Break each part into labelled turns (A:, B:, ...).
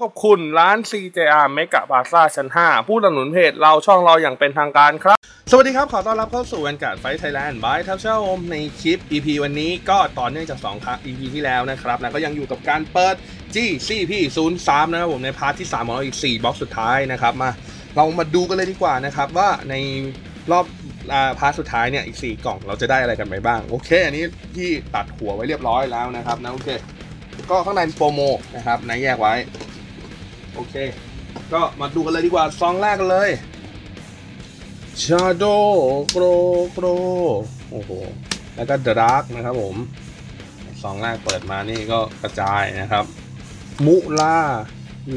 A: ขอบคุณร้าน CJR เมกะบาซ่าชั้น 5 ผู้สนับสนุนเพจเราช่องเราอย่างเป็นทางการครับ สวัสดีครับ ขอต้อนรับเข้าสู่วันการไฟไทยแลนด์บายทับเช่าโอมในคลิป EP วันนี้ก็ต่อเนื่องจาก 2 ครับ EP ที่แล้วนะครับนะก็ยังอยู่กับการเปิด GCP 0 3นะครับผมในพาร์ทที่ 3 ของเราอีก 4บล็อกสุดท้ายนะครับมาเรามาดูกันเลยดีกว่านะครับว่าในรอบอาพาร์ทสุดท้ายเนี่ยอีก 4 กล่องเราจะได้อะไรกันไปบ้างโอเค อันนี้ที่ตัดหัวไว้เรียบร้อยแล้วนะครับนะโอเค ก็ข้างในโปรโมนะครับนะแยกไว้ โอเค ก็มาดูกันเลยดีกว่าซองแรกกันเลย Shadow Grow Grow โอ้โห แล้วก็ Dark นะครับผมซองแรกเปิดมานี่ก็กระจายนะครับ มุลา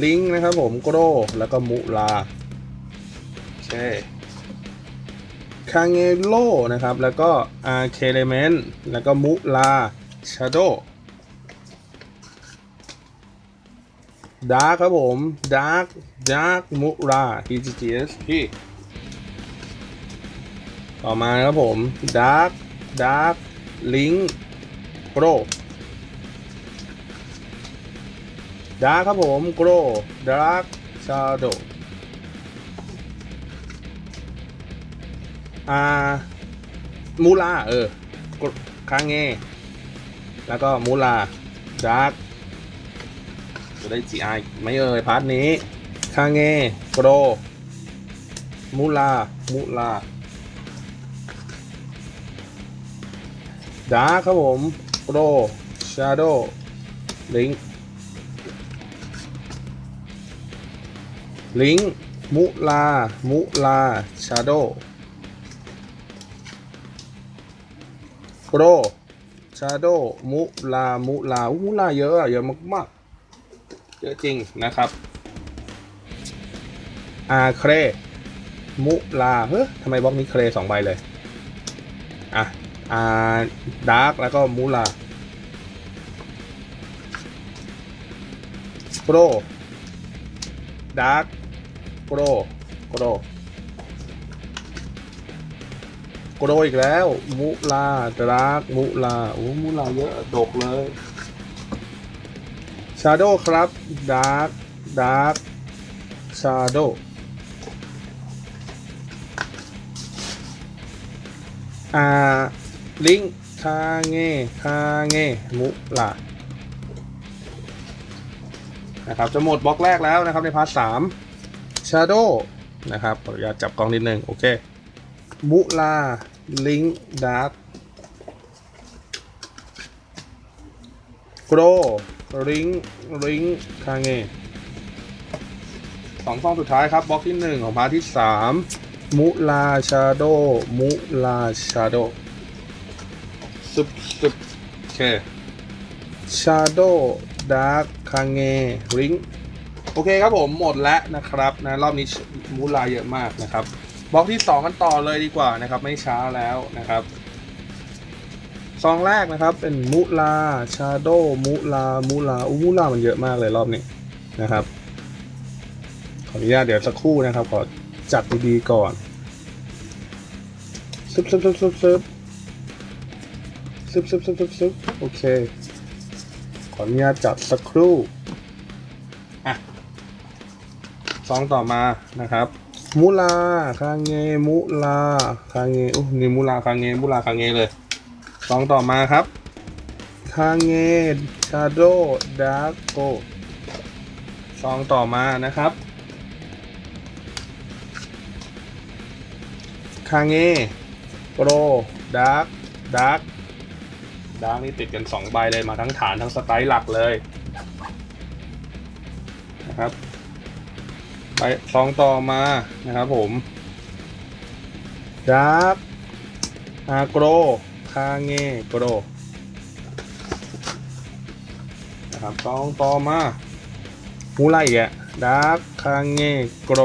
A: ลิงนะครับผมโกรแล้วก็มุลาโอเคคาเงโลนะครับ แล้วก็อาร์เคเลเมนแล้วก็มุลา Shadow ด ดาร์ครับผมดาร์กดาร์กมุรา TGS พี่ต่อมาครับผมดาร์กดาร์กลิงโกรดาร์ครับผมโกรดาร์กชาโดอ่ามูลาเออคางเงแล้วก็มูลาดาร์ก ได้ GI ไม่เอ่ยพาร์ทนี้คาเงโกรมูลา มูลาดาครับผมโกรชาโดลิงลิงมุลา มุลา ชาโดโกรชาโดมุลา มุลามุลาเยอะอะเยอะมากๆ เยอะจริงนะครับ อาเครมุลาเฮ้ยทำไมบล็อกนี้เครสองใบเลย อะ อาดาร์กแล้วก็มูลาโกรดาร์กโกรโกรโกรอีกแล้ว มุลาดาร์กมุลาโอ้มุลาเยอะดกเลย ชาโดครับดาร์กดาร์กชาโดอาลิงคาเงคาเงมุลานะครับจะหมดบล็อกแรกแล้วนะครับในพาร์ทสามชาโดนะครับขออนุญาตจับกล้องนิดนึง โอเคมุลาลิงดาร์กโกร ริงริงคาเงสองซองสุดท้ายครับบล็อกที่หนึ่งของพาร์ทที่สามมุลาชาโดมุลาชาโดซึบซึบโอเคชาโดดาร์คคาเงริงโอเคครับผมหมดแล้วนะครับนะรอบนี้มุลาเยอะมากนะครับบล็อกที่สองกันต่อเลยดีกว่านะครับ ไม่ช้าแล้วนะครับ ซองแรกนะครับเป็นมุลาชาโดมุลามุลาอุมุลามันเยอะมากเลยรอบนี้นะครับ ขออนุญาตเดี๋ยวสักครู่นะครับ ขอจัดดีๆก่อนซึบซึบซึบซึบซึบซึบซึบซึบซึบซึบโอเค ขออนุญาตจัดสักครู่อะซองต่อมานะครับมุลาคางเงมุลาคางเงอุ้นี่มุลาคางเงมุลาคางเงเลย สองต่อมาครับคาเงชาโดดาร์โกสองต่อมานะครับคาเงโปรดาร์กดาร์กดาร์กนี่ติดกันสองใบเลยมาทั้งฐานทั้งสไตล์หลักเลยนะครับไปสองต่อมานะครับผมดาร์กอาโกร คาเงโกรนะครับสองต่อมามูไลอะดาร์คคาเงโกร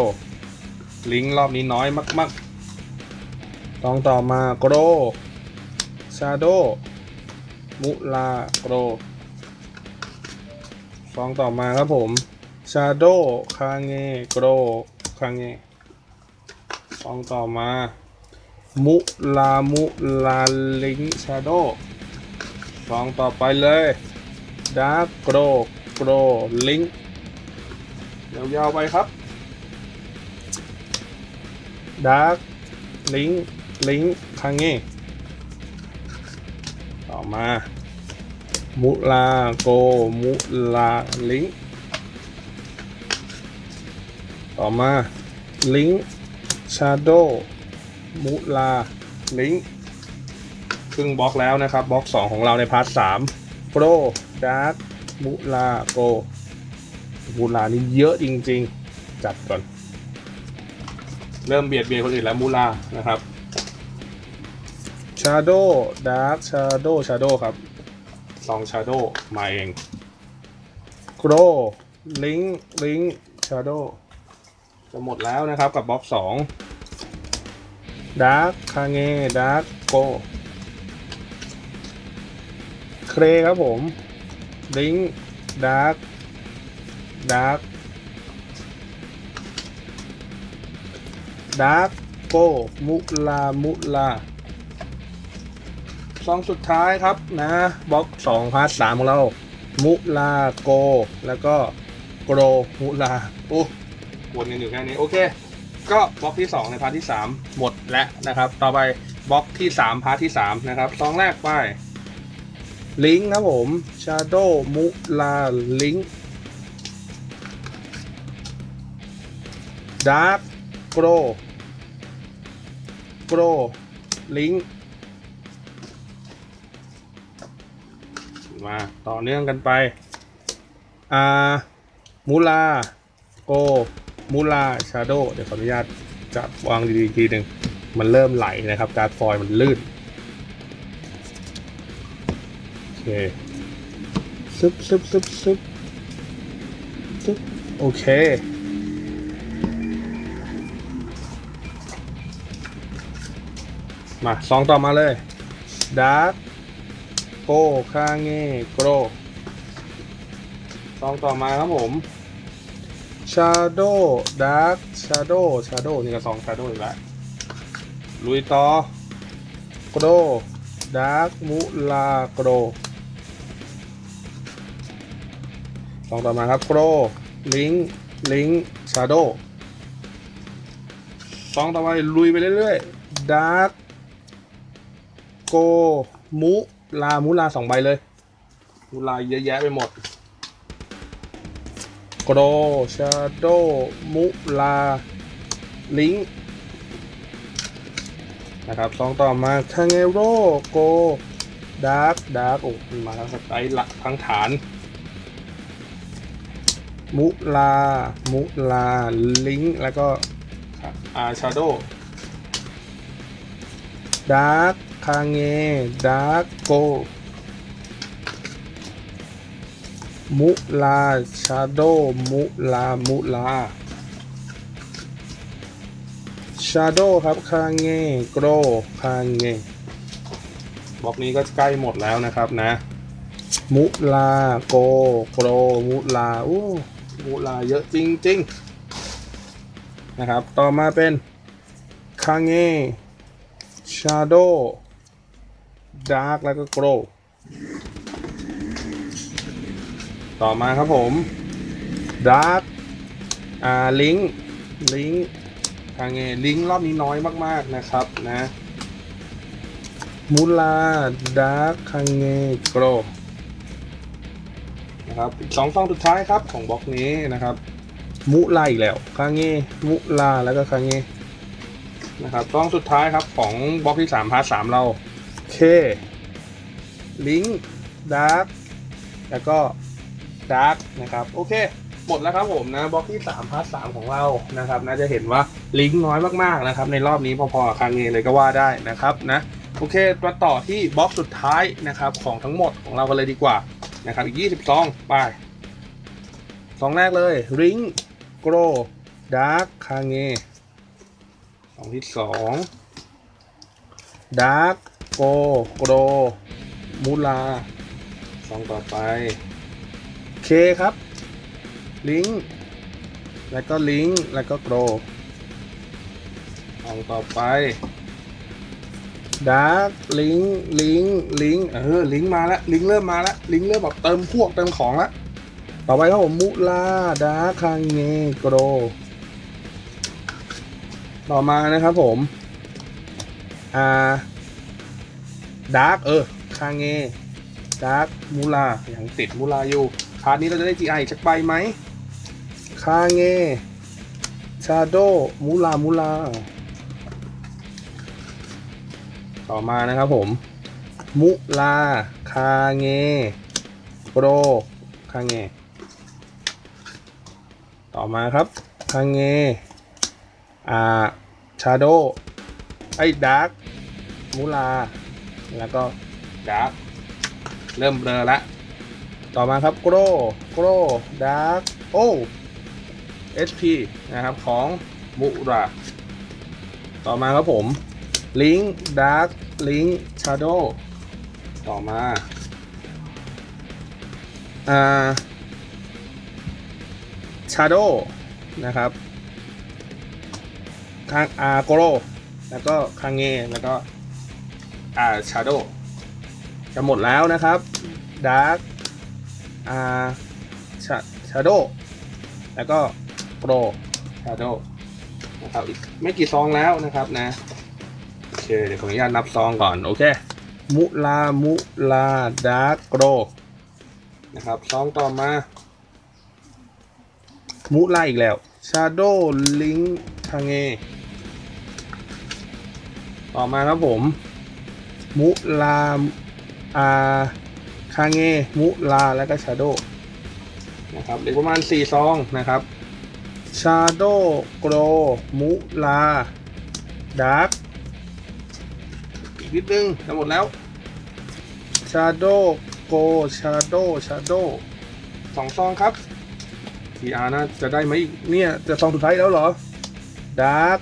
A: ลิงรอบนี้น้อยมากๆต้องต่อมาโกรชาโดมุลาโกรฟองต่อมาครับผมชาโดคาเงโกรคาเงฟองต่อมา มุลามุลาลิงชาโดฟองต่อไปเลยดาร์กโกรโกรลิงยาวๆไปครับดาร์กลิงลิงคังเงต่อมา มุลาโก มุลาลิงต่อมาลิงชาโด มุลาลิงครึ่งบล็อกแล้วนะครับบล็อก 2 ของเราในพาร์ท3โปรดาร์กมุลาโกมุลานี่เยอะจริง ๆ จัดก่อน เริ่มเบียดเบียนคนอื่นแล้วมูลานะครับชาโดดาร์กชาโดชาโดครับสองชาโดมาเองโกรลิงลิงชาโดจะหมดแล้วนะครับกับบล็อกสอง ดาร์กคาเงดาร์กโกเครครับผมลิงดาร์กดาร์กดาร์กโกมุลา มุลาซองสุดท้ายครับนะบล็อกสองพาร์ทสามของเรา มุลาโก แล้วก็โกรมุลา โอ้วนกันอยู่แค่นี้ โอเค ก็บล็อกที่ 2 ในพาร์ทที่ 3 หมดแล้วนะครับ ต่อไปบล็อกที่ 3 พาร์ทที่ 3 นะครับซองแรกไปลิงครับผม Shadow มุลาลิงดาร์กโกรโกรลิงมาต่อเนื่องกันไป อ่า มูลา โก มูลาชาโดเดี๋ยวขออนุญาตจับวางดีๆทีหนึ่งมันเริ่มไหลนะครับ การฟอยล์มันลื่น โอเคซึบซึบซึบซึบซึบโอเค มาสองต่อมาเลยดาร์กโกคาเงโกรซองต่อมาครับผม Shadow Dark Shadow Shadow นี่ก็ซอง Shadow อีกแล้วลุยต่อโกร Dark มุลาโกรซองต่อมาครับโกรลิงลิง Shadow ซองต่อไปลุยไปเรื่อยๆ Dark โกมุลามุลาสองใบเลย มุลาเยอะแยะไปหมด กรชาโดมุลา ลิงนะครับสองต่อมาคางเงโรโกดาร์กดาร์กโอ้มาทั้งสไตล์ละทั้งฐาน มุลา มุลา ลิงแล้วก็อาชาโดดาร์กคาเงดาร์กโก มุลาชาโดมุลา มุลาชาโดครับคางเงโกรคางเงบล็อกนี้ก็ใกล้หมดแล้วนะครับนะ มุลาโกโกรมุลาอู้มุลาเยอะจริง ๆ นะครับ ต่อมาเป็นคางเง Shadow Dark แล้วก็ Grow ต่อมาครับผม Dark อ่า Link Link ทางไง Link รอบนี้น้อยมากๆนะครับนะมูลา Dark คางเง Grow นะครับสองซองสุดท้ายครับของบล็อกนี้นะครับ มุลาอีกแล้วคางเงมุลาแล้วก็คางเงนะครับซองสุดท้ายครับของบล็อกที่3พาร์ท3เราเคลิงดาร์กแล้วก็ ดาร์กนะครับโอเค หมดแล้วครับผมนะบล็อกที่ 3พาร์ท3ของเรานะครับน่าจะเห็นว่าลิงก์น้อยมากๆนะครับในรอบนี้พอๆกับคางเงเลยก็ว่าได้นะครับนะโอเคมาต่อที่บล็อกสุดท้ายนะครับของทั้งหมดของเรากันเลยดีกว่านะครับอีก20ซองไปซองแรกเลยริงโกรดาร์กคางเงซองที่สองดาร์กโกโกรมูลาซองต่อไป เคครับ ลิงก์แล้วก็ลิงก์แล้วก็โกรซองต่อไปดาร์กลิงลิงลิงเออลิงมาแล้วลิงเริ่มมาแล้วลิงเริ่มแบบเติมพวกเติมของแล้วต่อไปครับผมมุลาดาร์คังเงโกรต่อมานะครับผมอ่าดาร์กเออคางเงดาร์กมูลาอย่างติดมูลาอยู่าร์ดนี้เราจะได้ GI อีกสักใบไหมคาเงชาโดมูลามูลา ต่อมานะครับผม มุลา คาเงโปรคาเง ต่อมาครับ คาเงอ่าชาโดไอ้ดาร์กมูลา แล้วก็ดาร์กเริ่มเบลอละ ต่อมาครับโกรโกรดาร์กโอ SP นะครับของมูราต่อมาครับผมลิงดาร์กลิงชาโดต่อมาอ่าชาโดนะครับคางอาโกโรแล้วก็คางเงแล้วก็อาชาโดจะหมดแล้วนะครับดาร์ก อาชาชาโดแล้วก็โกรชาโดนะครับอีกไม่กี่ซองแล้วนะครับนะโอเคเดี๋ยวขออนุญาตนับซองก่อนโอเคมุลามุลาดาร์กโกรนะครับซองต่อมามุลาอีกแล้ว Shadow Link คางเงต่อมาครับผม มุลาอา คางเงมุลา แล้วก็ Shadow นะครับเหลือประมาณ 4 ซองนะครับ Shadow Grow มุลา Dark อีกนิดนึงจะหมดแล้ว Shadow Go Shadow Shadow สองซองครับ TR น่าจะได้ไหมอีกเนี่ย จะซองสุดท้ายแล้วเหรอ Dark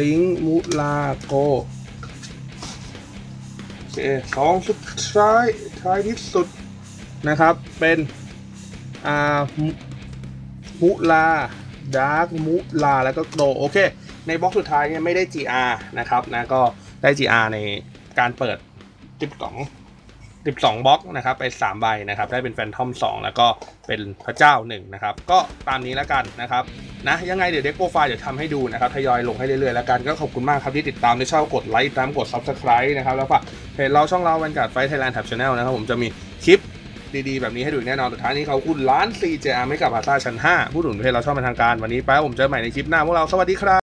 A: Link มุลาโกโอเคซองสุดท้าย ท้ายที่สุดนะครับ เป็นอ่ามุมุลาดาร์กมุลาแล้วก็โกรโอเค ในบล็อกสุดท้ายเนี่ยไม่ได้ GR นะครับนะก็ได้ GR ในการเปิด 12 12บล็อกนะครับไป3ใบนะครับ ได้เป็นแฟนทอม 2 แล้วก็เป็นพระเจ้า1นะครับ ก็ตามนี้แล้วกันนะครับ นะยังไงเดี๋ยวเด็กโปรไฟล์เดี๋ยวทำให้ดูนะครับทยอยลงให้เรื่อยๆแล้วกันก็ขอบคุณมากครับที่ติดตามในช่องกดไลค์ตามกด Subscribe นะครับแล้วฝากเพจเราช่องเราวันกัดไฟไทยแลนด์แท็บชาแนลนะครับผมจะมีคลิปดีๆ แบบนี้ให้ดูแน่นอนสุดท้ายนี้เขาคุณล้าน CJR ไม่กับพาซาชั้น 5 ผู้หนุนเพจเราชอบเป็นทางการวันนี้ไปผมเจอใหม่ในคลิปหน้าพวกเราสวัสดีครับ